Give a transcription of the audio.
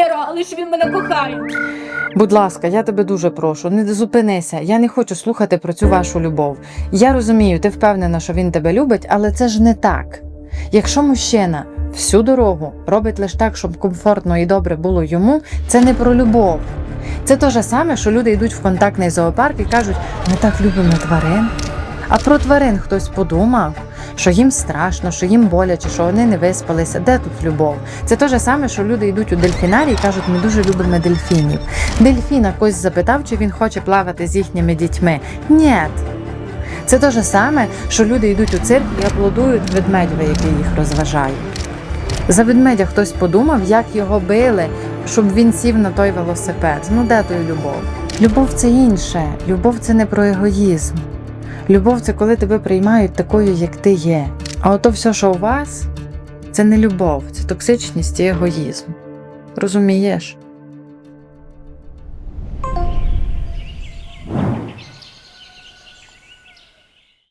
щиро, але що він мене кохає. Будь ласка, я тебе дуже прошу, не зупинися. Я не хочу слухати про цю вашу любов. Я розумію, ти впевнена, що він тебе любить, але це ж не так. Якщо мужчина всю дорогу робить лише так, щоб комфортно і добре було йому, це не про любов. Це те ж саме, що люди йдуть в контактний зоопарк і кажуть, ми так любимо тварин. А про тварин хтось подумав, що їм страшно, що їм боляче, що вони не виспалися. Де тут любов? Це те ж саме, що люди йдуть у дельфінарій і кажуть, ми дуже любимо дельфінів. Дельфіна когось запитав, чи він хоче плавати з їхніми дітьми. Ні. Це те ж саме, що люди йдуть у цирк і аплодують ведмедєві, який їх розважає. За ведмедя хтось подумав, як його били, щоб він сів на той велосипед. Ну де той любов? Любов це інше. Любов це не про егоїзм. Любов це коли тебе приймають такою, як ти є. А ото все, що у вас, це не любов, це токсичність і егоїзм. Розумієш?